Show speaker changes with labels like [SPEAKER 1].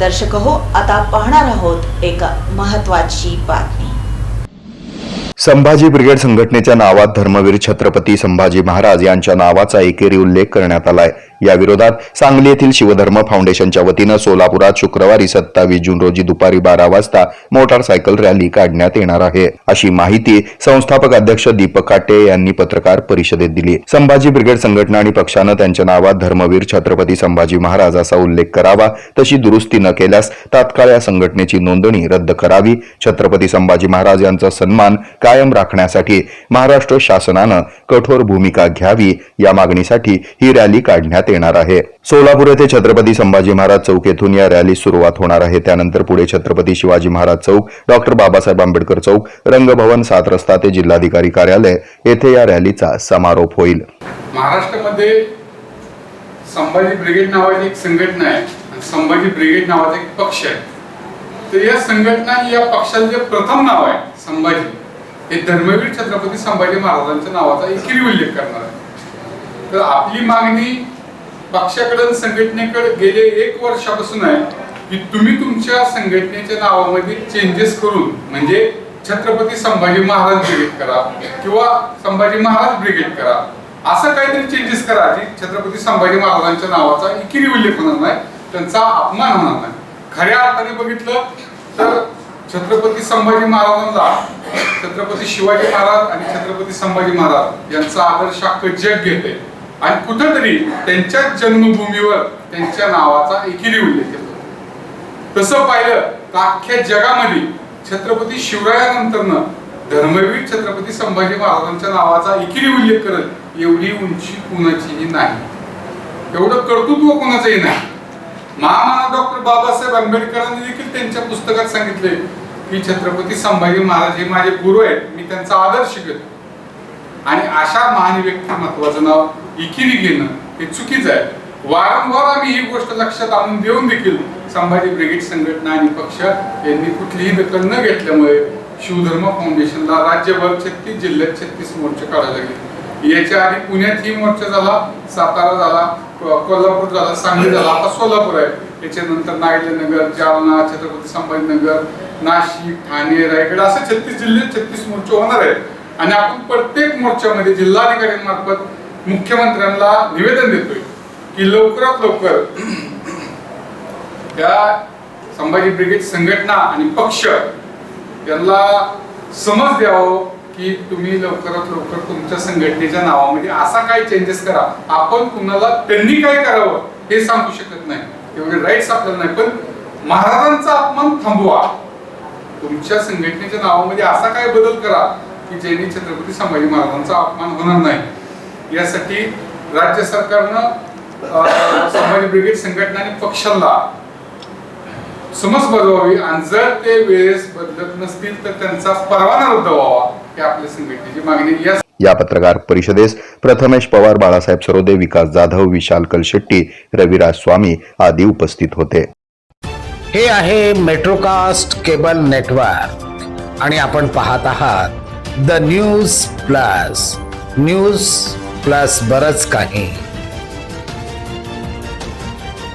[SPEAKER 1] दर्शक हो आता पाहणार आहोत एक महत्वाची बातमी.
[SPEAKER 2] संभाजी ब्रिगेड संघटनेच्या नावात धर्मवीर छत्रपती संभाजी महाराज यांच्या नावाचा एकेरी उल्लेख करण्यात आलाय. या विरोधात सांगली येथील शिवधर्म फाउंडेशनच्या वतीनं सोलापुरात शुक्रवारी सत्तावीस जून रोजी दुपारी बारा वाजता मोटारसायकल रॅली काढण्यात येणार आहे. अशी माहिती संस्थापक अध्यक्ष दीपक काटे यांनी पत्रकार परिषदेत दिली. संभाजी ब्रिगेड संघटना आणि पक्षानं त्यांच्या नावात धर्मवीर छत्रपती संभाजी महाराज असा उल्लेख करावा तशी दुरुस्ती न केल्यास तात्काळ या संघटनेची नोंदणी रद्द करावी. छत्रपती संभाजी महाराज यांचा सन्मान कायम राखण्यासाठी महाराष्ट्र शासनानं कठोर भूमिका घ्यावी या मागणीसाठी ही रॅली काढण्यात करण्यात येणार आहे. सोलापूर येथे छत्रपती संभाजी महाराज चौक येथून या रॅली सुरुवात होणार आहे. त्यानंतर पुढे छत्रपती शिवाजी महाराज चौक डॉक्टर बाबासाहेब आंबेडकर चौक रंगभवन सात रस्ता ते जिल्हाधिकारी कार्यालय येथे या रॅलीचा समारोप होईल.
[SPEAKER 3] महाराष्ट्रामध्ये संभाजी ब्रिगेड नावाची एक संघटना आहे आणि संभाजी ब्रिगेड नावाचा एक पक्ष आहे. तर या संघटना या पक्षाचं जे प्रथम नाव आहे संभाजी हे धर्मवीर छत्रपती संभाजी महाराजांच्या नावाचा एकेरी उल्लेख करणार आहे तर आपली मागणी पक्षाकडून संघटनेकडे गेले एक वर्षापासून आहे की तुम्ही तुमच्या संघटनेच्या नावामध्ये चेंजेस करून म्हणजे छत्रपती संभाजी महाराज ब्रिगेड करा किंवा संभाजी महाराज ब्रिगेड करा असं काहीतरी चेंजेस करा जी छत्रपती संभाजी महाराजांच्या नावाचा इकिरी उल्लेख होणार नाही त्यांचा अपमान होणार नाही. खऱ्या अर्थाने बघितलं तर छत्रपती संभाजी महाराजांना छत्रपती शिवाजी महाराज आणि छत्रपती संभाजी महाराज यांचा आदर्श अख्खं जग घेते आणि कुठंतरी त्यांच्या जन्मभूमीवर त्यांच्या नावाचा एकेरी उल्लेख येतो. तसं पाहिलं तर अख्ख्या जगामध्ये छत्रपती शिवरायानंतरनं धर्मवीर छत्रपती संभाजी महाराजांच्या नावाचा एकेरी उल्लेख करत एवढी उंची कुणाचीही नाही. एवढं कर्तृत्व कोणाचंही नाही. महामानव डॉक्टर बाबासाहेब आंबेडकरांनी देखील त्यांच्या पुस्तकात सांगितले की छत्रपती संभाजी महाराज हे माझे गुरु आहेत मी त्यांचा आदर्श घेतो. आणि अशा महान व्यक्तिमत्वाचं नाव इकिरी घेणं हे चुकीचं आहे. वारंवार आम्ही ही गोष्ट लक्षात आणून देऊन देखील संभाजी ब्रिगेड संघटना आणि पक्ष यांनी कुठलीही दखल न घेतल्यामुळे शिवधर्म फाउंडेशनला राज्यभर छत्तीस जिल्ह्यात छत्तीस मोर्चे काढायला लागले. याच्या आधी पुण्यात ही मोर्चा झाला सातारा झाला कोल्हापूर झाला सांगली झाला आता सोलापूर आहे. याच्यानंतर नाईलनगर जालना छत्रपती संभाजीनगर नाशिक ठाणे रायगड असे छत्तीस जिल्ह्यात छत्तीस मोर्चे होणार आहेत. आणि आपण प्रत्येक मोर्चामध्ये जिल्हाधिकाऱ्यांमार्फत मुख्यमंत्र्यांना निवेदन देतोय की लवकरात लवकर या संभाजी ब्रिगेड संघटना आणि पक्ष यांना समज द्यावं की तुम्ही लवकरात लवकर तुमच्या संघटनेच्या नावामध्ये असा काय चेंजेस करा. आपण कुणाला त्यांनी काय करावं हे सांगू शकत नाही. एवढे राईट्स आपल्याला नाही. पण महाराजांचा अपमान थांबवा. तुमच्या संघटनेच्या नावामध्ये असा काय बदल करा की ज्यांनी छत्रपती संभाजी महाराजांचा अपमान होणार नाही. यासाठी राज्य सरकारनं अं, संभाजी ब्रिगेड संघटना आणि पक्षाला समज बजावावी आणि जर ते वेळेस बदलत नसतील तर त्यांचा परवाना रद्द व्हावा ही आपल्या संघटनेची मागणी या
[SPEAKER 2] या पत्रकार परिषदेस प्रथमेश पवार बाळासाहेब सरोदे विकास जाधव विशाल कलशेट्टी रविराज स्वामी आदी उपस्थित होते.
[SPEAKER 4] हे आहे मेट्रोकास्ट केबल नेटवर्क आणि आपण पाहत आहात the news plus news plus बरंच काही.